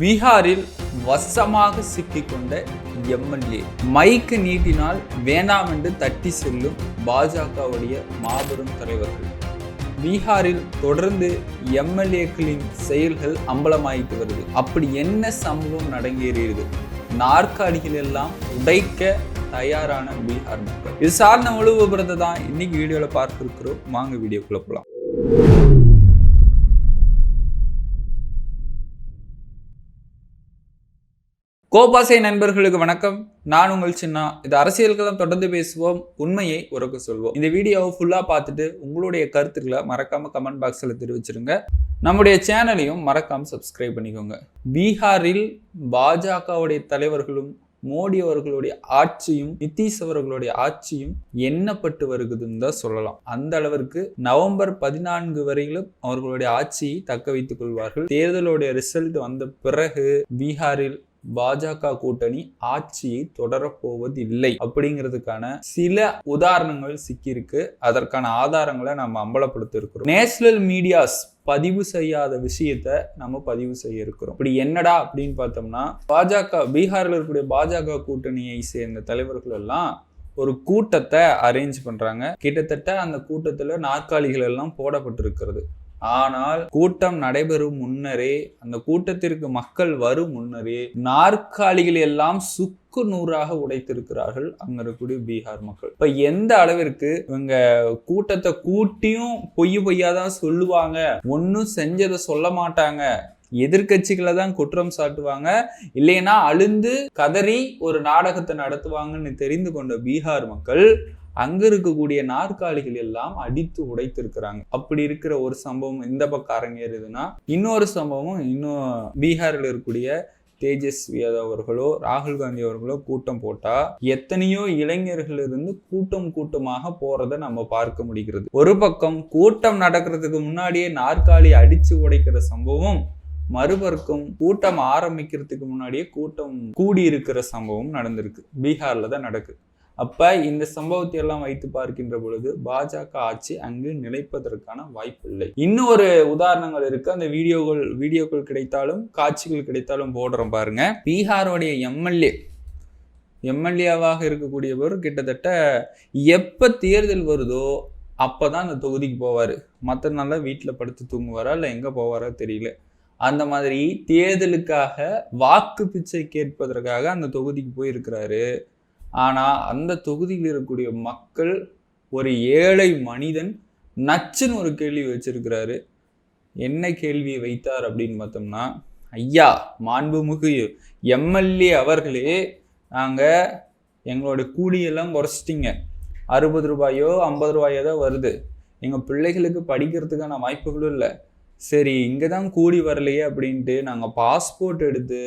பீகாரில் வசமாக சிக்கிக்கொண்ட எம்எல்ஏ. மைக்கு நீட்டினால் வேண்டாம் என்று தட்டி செல்லும் பாஜகவுடைய மாபெரும் தலைவர்கள். பீகாரில் தொடர்ந்து எம்எல்ஏக்களின் செயல்கள் அம்பலமாயிட்டு வருது. அப்படி என்ன சம்பவம் நடங்கேறியது நாற்காலிகள் எல்லாம் உடைக்க தயாரான பீகார் மக்கள். இது சார்ந்த முழு விபரத்தை தான் இன்னைக்கு வீடியோவில் பார்க்க இருக்கிறோம் வாங்க வீடியோக்குள்ள போகலாம் கோபாசை நண்பர்களுக்கு வணக்கம். நான் உங்கள் சின்னா. இது அரசியல்களம் தொடர்ந்து பேசுவோம். உண்மையை உறக்க சொல்வோம். இந்த வீடியோவை ஃபுல்லாக பார்த்துட்டு உங்களுடைய கருத்துக்களை மறக்காம கமெண்ட் பாக்ஸில் தெரிவிச்சிருங்க. நம்முடைய சேனலையும் மறக்காம சப்ஸ்கிரைப் பண்ணிக்கோங்க. பீகாரில் பாஜகவுடைய தலைவர்களும் மோடி அவர்களுடைய ஆட்சியும் நிதிஷ் அவர்களுடைய ஆட்சியும் எண்ணப்பட்டு வருகுதுன்னு தான் சொல்லலாம். அந்த அளவிற்கு நவம்பர் பதினான்கு வரையிலும் அவர்களுடைய ஆட்சியை தக்க வைத்துக் கொள்வார்கள். தேர்தலுடைய ரிசல்ட் வந்த பிறகு பீகாரில் பாஜக கூட்டணி ஆட்சியை தொடரப்போவது இல்லை அப்படிங்கிறதுக்கான சில உதாரணங்கள் சிக்கியிருக்கு. அதற்கான ஆதாரங்களை நம்ம அம்பலப்படுத்த இருக்கிறோம் நேஷனல் மீடியாஸ் பதிவு செய்யாத விஷயத்த நம்ம பதிவு செய்ய இருக்கிறோம். இப்படி என்னடா அப்படின்னு பார்த்தோம்னா பாஜக பீகாரில் இருக்கக்கூடிய பாஜக கூட்டணியை சேர்ந்த தலைவர்கள் எல்லாம் ஒரு கூட்டத்தை அரேஞ்ச் பண்றாங்க. கிட்டத்தட்ட அந்த கூட்டத்துல நாற்காலிகள் எல்லாம் போடப்பட்டிருக்கிறது. ஆனால் கூட்டம் நடைபெறும் முன்னரே அந்த கூட்டத்திற்கு மக்கள் வரும் முன்னரே நாற்காலிகள் எல்லாம் சுக்கு நூறாக உடைத்திருக்கிறார்கள் அங்க இருக்கக்கூடிய பீகார் மக்கள். இப்ப எந்த அளவிற்கு இவங்க கூட்டத்தை கூட்டியும் பொய் பொய்யாதான் சொல்லுவாங்க ஒன்னும் செஞ்சதை சொல்ல மாட்டாங்க எதிர்கட்சிகளை தான் குற்றம் சாட்டுவாங்க இல்லைன்னா அழுந்து கதறி ஒரு நாடகத்தை நடத்துவாங்கன்னு தெரிந்து கொண்ட பீகார் மக்கள் அங்க இருக்கக்கூடிய நாற்காலிகள் எல்லாம் அடித்து உடைத்திருக்கிறாங்க. அப்படி இருக்கிற ஒரு சம்பவம் இந்த பக்கம் அரங்கேறுதுன்னா இன்னொரு சம்பவம் இன்னும் பீகாரில் இருக்கக்கூடிய தேஜஸ்வி அவர்களோ ராகுல் காந்தி அவர்களோ கூட்டம் போட்டா எத்தனையோ இளைஞர்கள் இருந்து கூட்டம் கூட்டமாக போறத நம்ம பார்க்க முடிகிறது. ஒரு பக்கம் கூட்டம் நடக்கிறதுக்கு முன்னாடியே நாற்காலி அடிச்சு உடைக்கிற சம்பவம் மறுபக்கம் கூட்டம் ஆரம்பிக்கிறதுக்கு முன்னாடியே கூட்டம் கூடி இருக்கிற சம்பவம் நடந்திருக்கு. பீகார்ல தான் நடக்குது. அப்போ இந்த சம்பவத்தை எல்லாம் வைத்து பார்க்கின்ற பொழுது பாஜக ஆட்சி அங்கு நிலைப்பதற்கான வாய்ப்பு இல்லை. இன்னொரு உதாரணங்கள் இருக்கு. அந்த வீடியோகள் வீடியோக்கள் கிடைத்தாலும் காட்சிகள் கிடைத்தாலும் போடுறோம் பாருங்க. பீகாரோடைய எம்எல்ஏ எம்எல்ஏவாக இருக்கக்கூடியவர் கிட்டத்தட்ட எப்போ தேர்தல் வருதோ அப்போ தான் அந்த தொகுதிக்கு போவார். மற்ற நாளாக வீட்டில் படுத்து தூங்குவாரா இல்லை எங்கே போவாரா தெரியல. அந்த மாதிரி தேர்தலுக்காக வாக்கு பிச்சை கேட்பதற்காக அந்த தொகுதிக்கு போயிருக்கிறாரு. ஆனால் அந்த தொகுதியில் இருக்கக்கூடிய மக்கள் ஒரு ஏழை மனிதன் நச்சுன்னு ஒரு கேள்வி வச்சிருக்கிறாரு. என்ன கேள்வியை வைத்தார் அப்படின்னு பார்த்தோம்னா ஐயா மாண்புமிகு எம்எல்ஏ அவர்களே நாங்கள் எங்களோட கூலியெல்லாம் குறைச்சிட்டிங்க. அறுபது ரூபாயோ ஐம்பது ரூபாயோ தான் வருது. எங்கள் பிள்ளைகளுக்கு படிக்கிறதுக்கான வாய்ப்புகளும் இல்லை. சரி இங்கே தான் கூடி வரலையே அப்படின்ட்டு நாங்கள் பாஸ்போர்ட் எடுத்து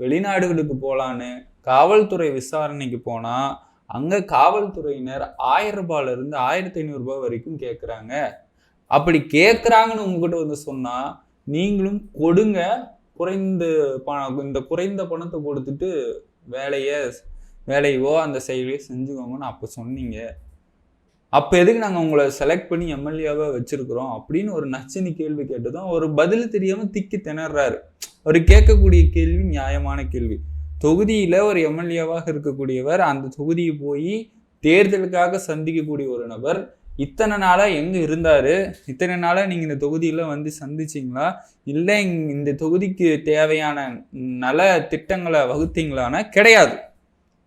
வெளிநாடுகளுக்கு போகலான்னு காவல்துறை விசாரணைக்கு போனால் அங்கே காவல்துறையினர் ஆயிரம் ரூபாயிலிருந்து ஆயிரத்தி ஐநூறுரூபா வரைக்கும் கேட்குறாங்க அப்படி கேட்குறாங்கன்னு உங்ககிட்ட வந்து சொன்னால் நீங்களும் கொடுங்க. குறைந்த பணம் இந்த குறைந்த பணத்தை கொடுத்துட்டு வேலையை வேலையவோ அந்த செயலையோ செஞ்சுக்கோங்கன்னு அப்போ சொன்னீங்க. அப்போ எதுக்கு நாங்கள் உங்களை செலக்ட் பண்ணி எம்எல்ஏவாக வச்சுருக்குறோம்? அப்படின்னு ஒரு நச்சினி கேள்வி கேட்டதும் ஒரு பதில் தெரியாமல் திக்கி திணறாரு. அவர் கேட்கக்கூடிய கேள்வி நியாயமான கேள்வி. தொகுதியில் ஒரு எம்எல்ஏவாக இருக்கக்கூடியவர் அந்த தொகுதியை போய் தேர்தலுக்காக சந்திக்கக்கூடிய ஒரு நபர். இத்தனை நாளாக எங்கே இருந்தார்? இத்தனை நாளாக நீங்கள் இந்த தொகுதியில் வந்து சந்திச்சிங்களா? இல்லை இந்த தொகுதிக்கு தேவையான நல திட்டங்களை வகுத்தீங்களான்னா கிடையாது.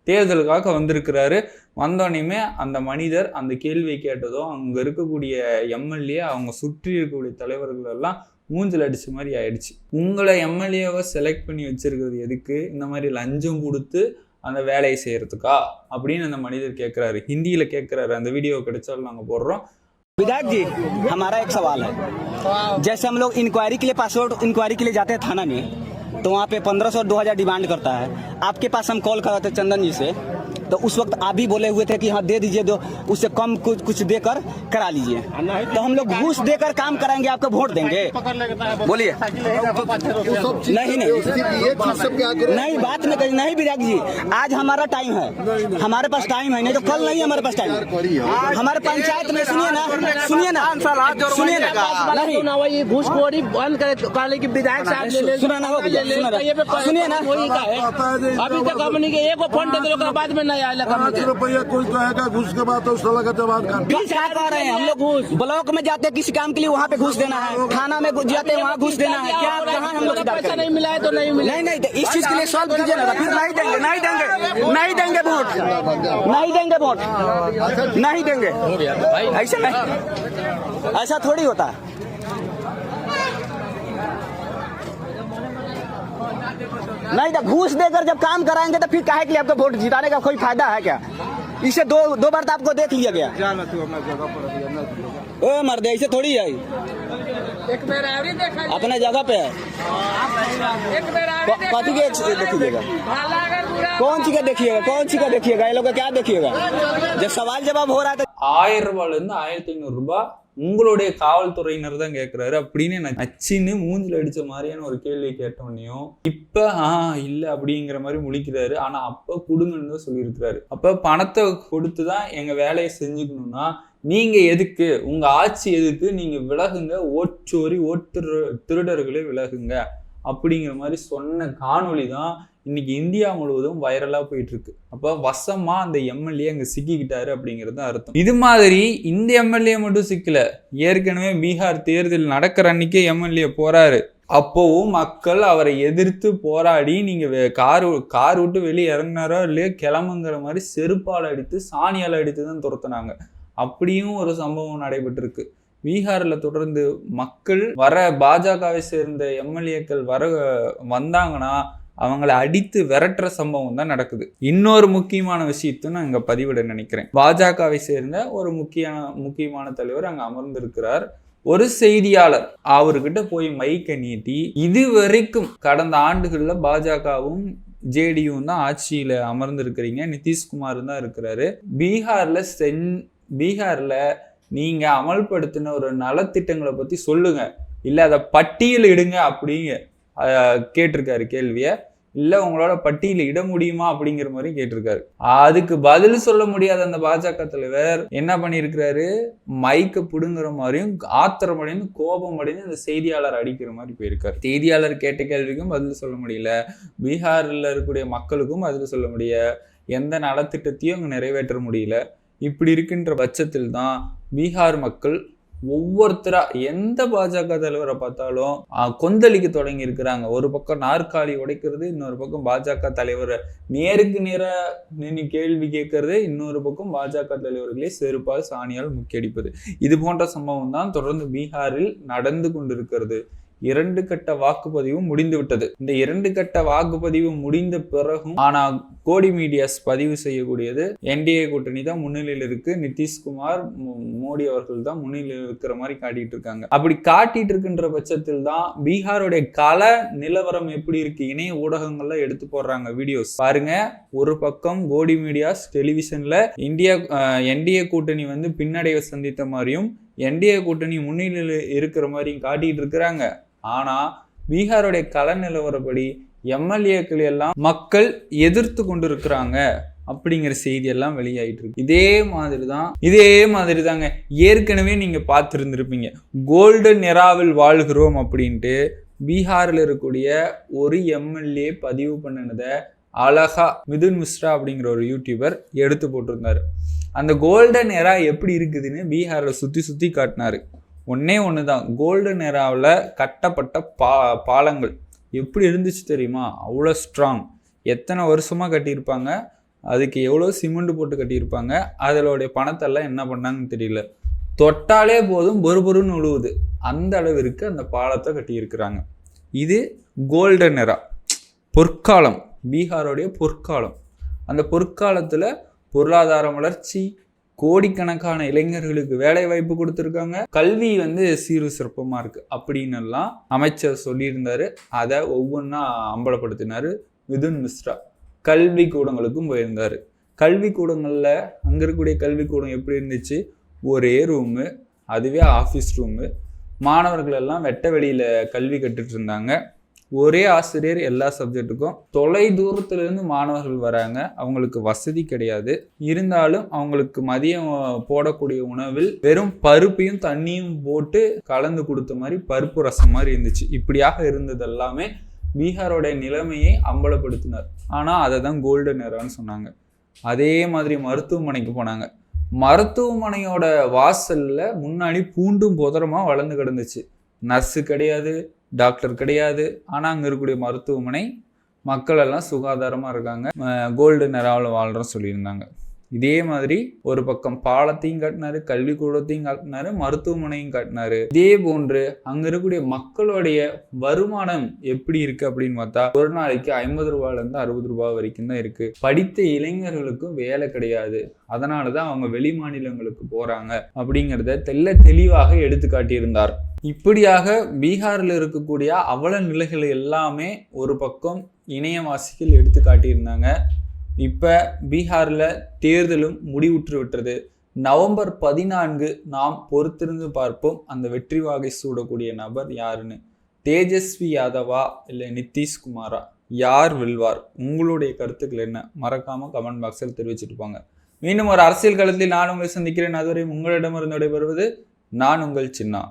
தேர்தலுக்காக வந்திருக்கிறாரு. வந்தோடனையுமே அந்த மனிதர் அந்த கேள்வியை கேட்டதும் அங்கே இருக்கக்கூடிய எம்எல்ஏ அவங்க சுற்றி இருக்கக்கூடிய தலைவர்கள் எல்லாம் மூஞ்சில் அடிச்ச மாதிரி ஆயிடுச்சு உங்களை எம்எல்ஏவை செலக்ட் பண்ணி வச்சிருக்கிறது எதுக்கு இந்த மாதிரி லஞ்சம் கொடுத்து அந்த வேலையை செய்யறதுக்கா அப்படின்னு அந்த மனிதர் கேட்குறாரு ஹிந்தியில் கேட்குறாரு அந்த வீடியோ கிடைச்சாலும் நாங்கள் போடுறோம் विधायक जी हमारा एक सवाल है जैसे हम लोग इंक्वायरी के लिए पासपोर्ट इंक्वायरी के लिए जाते हैं थाना में तो वहाँ पे पंद्रह सौ दो हजार डिमांड करता है आपके पास हम कॉल कराते चंदन जी से तो उस वक्त आप भी बोले हुए थे कि हाँ दे दीजिए दो, उससे कम कुछ कुछ देकर करा लीजिए। तो हम लोग घूस देकर काम कराएँगे, आपको वोट देंगे। बोलिए। नहीं नहीं। नहीं, बात में कही नहीं विराग जी, आज हमारा टाइम है। हमारे पास टाइम है, नहीं तो कल नहीं हमारे पास टाइम हमारे पंचायत में, सुनिए ना सुनिए ना सुनिए ना। नहीं। घूसखोरी बंद करे कहले विधायक साहब सुना ना सुनिए ना। का अभी तक हमने के एगो फ़ोन दे में पाँच रुपया कोई कहेगा घुस के बाद तो साला का जवाब कर। बीस क्या कह रहे हैं हम लोग ब्लॉक में जाते किसी काम के लिए वहाँ पे घुस देना है। थाना में जाते हैं वहाँ घुस देना है। क्या कहाँ हम लोग पैसा नहीं मिला है तो नहीं मिला। नहीं नहीं तो इस चीज़ के लिए सॉल्व कीजिए ना। फिर नहीं देंगे नहीं देंगे नहीं देंगे वोट। नहीं देंगे वोट। नहीं देंगे। ऐसा नहीं। ऐसा थोड़ी होता। है नहीं तो घूस देकर जब काम कराएंगे तो फिर काहे के लिए आपको वोट जिताने का कोई फायदा है क्या इसे दो दो बार तो आपको देख लिया गया ओ मर्द ऐसे थोड़ी है एक बेर आवरी देखा अपने जगह पे है एक बेर आवरी क- कथी के देखिएगा भाला अगर पूरा कौन सी का देखिएगा कौन सी का देखिएगा ये लोग का क्या देखिएगा जब सवाल जवाब हो रहा है तो ஆயிரம் ரூபாயில இருந்து ஆயிரத்தி ஐநூறு ரூபாய் உங்களுடைய காவல்துறையினர் தான் கேட்குறாரு அப்படின்னு நான் நச்சின்னு மூஞ்சில் அடித்த மாதிரியான ஒரு கேள்வி கேட்டோன்னையும் இப்போ ஆ இல்லை அப்படிங்கிற மாதிரி முழிக்கிறாரு. ஆனால் அப்போ கொடுங்கன்னு தான் சொல்லியிருக்கிறாரு. அப்போ பணத்தை கொடுத்து தான் எங்கள் வேலையை செஞ்சுக்கணும்னா நீங்கள் எதுக்கு உங்கள் ஆட்சி எதுக்கு நீங்கள் விலகுங்க. ஓச்சோரி ஓட்டு திருடர்களே விலகுங்க. அப்படிங்கிற மாதிரி சொன்ன காணொளி தான் இன்னைக்கு இந்தியா முழுவதும் வைரலாக போயிட்டு இருக்கு அப்போ வசமா அந்த எம்எல்ஏ அங்கே சிக்கிக்கிட்டாரு அப்படிங்கிறது தான் அர்த்தம். இது மாதிரி இந்த எம்எல்ஏ மட்டும் சிக்கல. ஏற்கனவே பீகார் தேர்தல் நடக்கிற அன்னைக்கே எம்எல்ஏ போறாரு. அப்போவும் மக்கள் அவரை எதிர்த்து போராடி நீங்கள் வே- கார் கார் விட்டு வெளியே இறங்குனாரோ இல்லையோ கிளம்புங்கிற மாதிரி செருப்பால் அடித்து சாணியால் அடித்து தான் துரத்துனாங்க. அப்படியும் ஒரு சம்பவம் நடைபெற்றிருக்கு. பீகாரில் தொடர்ந்து மக்கள் வர பாஜகவை சேர்ந்த எம்எல்ஏக்கள் வர வந்தாங்கன்னா அவங்கள அடித்து விரட்டுற சம்பவம் தான் நடக்குது. இன்னொரு முக்கியமான விஷயத்தை நான் இங்கே பதிவிட நினைக்கிறேன். பாஜகவை சேர்ந்த ஒரு முக்கியமான முக்கியமான தலைவர் அங்கே அமர்ந்திருக்கிறார். ஒரு செய்தியாளர் அவர்கிட்ட போய் மைக்கை நீட்டி இது வரைக்கும் கடந்த ஆண்டுகளில் பாஜகவும் ஜேடியும் தான் ஆட்சியில் அமர்ந்திருக்கிறீங்க. நிதிஷ்குமார் தான் இருக்கிறாரு. பீகாரில் சென் பீகாரில் நீங்க அமல்படுத்தின ஒரு நலத்திட்டங்களை பற்றி சொல்லுங்க. இல்லை அதை பட்டியல் இடுங்க அப்படிங்க கேட்டிருக்காரு கேள்வியை. இல்லை உங்களோட பட்டியல் இட முடியுமா அப்படிங்கிற மாதிரி கேட்டிருக்காரு. அதுக்கு பதில் சொல்ல முடியாத அந்த பாஜக தலைவர் என்ன பண்ணியிருக்கிறாரு? மைக்க புடுங்குற மாதிரியும் ஆத்திரம் அடைந்து கோபம் அடைந்து அந்த செய்தியாளர் அடிக்கிற மாதிரி போயிருக்காரு. செய்தியாளர் கேட்ட கேள்விக்கும் பதில் சொல்ல முடியல. பீகாரில் இருக்கக்கூடிய மக்களுக்கும் பதில் சொல்ல முடியல. எந்த நலத்திட்டத்தையும் அங்கே நிறைவேற்ற முடியல. இப்படி இருக்கின்ற பட்சத்தில் தான் பீகார் மக்கள் ஒவ்வொருத்தரா எந்த பாஜக தலைவரை பார்த்தாலும் கொந்தளிக்க தொடங்கி இருக்கிறாங்க. ஒரு பக்கம் நாற்காலி உடைக்கிறது இன்னொரு பக்கம் பாஜக தலைவரை நேருக்கு நேராக நின்று கேள்வி கேட்கறது இன்னொரு பக்கம் பாஜக தலைவர்களே செருப்பால் சாணியால் முக்கியடிப்பது இது போன்ற சம்பவம் தான் தொடர்ந்து பீகாரில் நடந்து கொண்டிருக்கிறது. இரண்டு கட்ட வாக்குப்பதிவும் முடிந்து விட்டது இந்த இரண்டு கட்ட வாக்குப்பதிவு முடிந்த பிறகும் ஆனால் கோடி மீடியாஸ் பதிவு செய்யக்கூடியது என்டிஏ கூட்டணி தான் முன்னிலையில் இருக்கு. நிதிஷ்குமார் மோடி அவர்கள் தான் முன்னிலையில் இருக்கிற மாதிரி காட்டிட்டு இருக்காங்க. அப்படி காட்டிட்டு இருக்கின்ற பட்சத்தில் தான் பீகாருடைய கல நிலவரம் எப்படி இருக்கு? இணைய ஊடகங்கள்ல எடுத்து போடுறாங்க வீடியோஸ். பாருங்க ஒரு பக்கம் கோடி மீடியாஸ் டெலிவிஷன்ல இந்தியா என்டிஏ கூட்டணி வந்து பின்னடைவை சந்தித்த மாதிரியும் என்டிஏ கூட்டணி முன்னிலையில் இருக்கிற மாதிரியும் காட்டிட்டு இருக்கிறாங்க. ஆனால் பீகாருடைய கள நிலவரப்படி எம்எல்ஏக்கள் எல்லாம் மக்கள் எதிர்த்து கொண்டிருக்கிறாங்க அப்படிங்கிற செய்தி எல்லாம் வெளியாயிட்டு இருக்கு. இதே மாதிரி தான் இதே மாதிரி தாங்க ஏற்கனவே நீங்க பார்த்துருந்துருப்பீங்க. கோல்டன் எராவில் வாழ்கிறோம் அப்படின்ட்டு பீகாரில் இருக்கக்கூடிய ஒரு எம்எல்ஏ பதிவு பண்ணினதை அழகா மிதுன் மிஸ்ரா அப்படிங்கிற ஒரு யூடியூபர் எடுத்து போட்டிருந்தாரு. அந்த கோல்டன் எரா எப்படி இருக்குதுன்னு பீகாரில் சுற்றி சுற்றி காட்டினாரு. ஒன்றே ஒன்று தான் கோல்டன் எராவில் கட்டப்பட்ட பா பாலங்கள். எப்படி இருந்துச்சு தெரியுமா? அவ்வளோ ஸ்ட்ராங் எத்தனை வருஷமாக கட்டியிருப்பாங்க? அதுக்கு எவ்வளோ சிமெண்ட் போட்டு கட்டியிருப்பாங்க? அதனுடைய பணத்தெல்லாம் என்ன பண்ணாங்கன்னு தெரியல. தொட்டாலே போதும் பொறுபொருன்னு உழுவுது. அந்த அளவிற்கு அந்த பாலத்தை கட்டியிருக்கிறாங்க. இது கோல்டன் எரா பொற்காலம். பீகாரோடைய பொற்காலம். அந்த பொற்காலத்தில் பொருளாதார வளர்ச்சி கோடிக்கணக்கான இளைஞர்களுக்கு வேலை வாய்ப்பு கொடுத்துருக்காங்க. கல்வி வந்து சீரு சிறப்பமாக இருக்கு அப்படின்னு எல்லாம் அமைச்சர் சொல்லியிருந்தாரு. அதை ஒவ்வொன்றா அம்பலப்படுத்தினாரு மிதுன் மிஸ்ரா. கல்வி கூடங்களுக்கும் போயிருந்தாரு. கல்விக்கூடங்களில் அங்கே இருக்கக்கூடிய கல்வி கூடம் எப்படி இருந்துச்சு? ஒரே ரூமு அதுவே ஆஃபீஸ் ரூமு மாணவர்கள் எல்லாம் வெட்ட வெளியில் கல்வி கற்றுட்டு இருந்தாங்க. ஒரே ஆசிரியர் எல்லா சப்ஜெக்ட்டுக்கும் தொலை தூரத்துலேருந்து மாணவர்கள் வராங்க. அவங்களுக்கு வசதி கிடையாது. இருந்தாலும் அவங்களுக்கு மதியம் போடக்கூடிய உணவில் வெறும் பருப்பையும் தண்ணியும் போட்டு கலந்து கொடுத்த மாதிரி பருப்பு ரசம் மாதிரி இருந்துச்சு. இப்படியாக இருந்தது எல்லாமே பீகாரோட நிலைமையை அம்பலப்படுத்தினார். ஆனால் அதை தான் கோல்டன் எரான்னு சொன்னாங்க. அதே மாதிரி மருத்துவமனைக்கு போனாங்க. மருத்துவமனையோட வாசல்ல முன்னாடி பூண்டும் புதரமா வளர்ந்து கிடந்துச்சு. நர்ஸு கிடையாது. டாக்டர் கிடையாது. ஆனால் அங்கே இருக்கக்கூடிய மருத்துவமனை மக்கள் எல்லாம் சுகாதாரமாக இருக்காங்க கோல்டு நிறாவில் வாழ்கிறோம் சொல்லியிருந்தாங்க. இதே மாதிரி ஒரு பக்கம் பாலத்தையும் கட்டினாரு கல்விக்கூடத்தையும் கட்டினாரு மருத்துவமனையும் கட்டினாரு. இதே போன்று அங்க இருக்கக்கூடிய மக்களுடைய வருமானம் எப்படி இருக்கு அப்படின்னு பார்த்தா ஒரு நாளைக்கு ஐம்பது ரூபாயில இருந்து அறுபது ரூபாய் வரைக்கும் தான் இருக்கு. படித்த இளைஞர்களுக்கும் வேலை கிடையாது. அதனாலதான் அவங்க வெளி மாநிலங்களுக்கு போறாங்க அப்படிங்கிறத தெல்ல தெளிவாக எடுத்து காட்டியிருந்தார். இப்படியாக பீகாரில் இருக்கக்கூடிய அவல நிலைகள் எல்லாமே ஒரு பக்கம் இணையவாசிகள் எடுத்து காட்டியிருந்தாங்க. இப்போ பீகாரில் தேர்தலும் முடிவுற்று விட்டது. நவம்பர் பதினான்கு நாம் பொறுத்திருந்து பார்ப்போம். அந்த வெற்றி வாகை சூடக்கூடிய நபர் யாருன்னு? தேஜஸ்வி யாதவா இல்லை நிதிஷ்குமாரா யார் வெல்வார்? உங்களுடைய கருத்துக்கள் என்ன? மறக்காம கமெண்ட் பாக்ஸில் தெரிவிச்சுட்டு போங்க. மீண்டும் ஒரு அரசியல் களத்தில் நான் உங்களை சந்திக்கிறேன். அதுவரை உங்களிடமிருந்து விடைபெறுவது நான் உங்கள் சின்னா.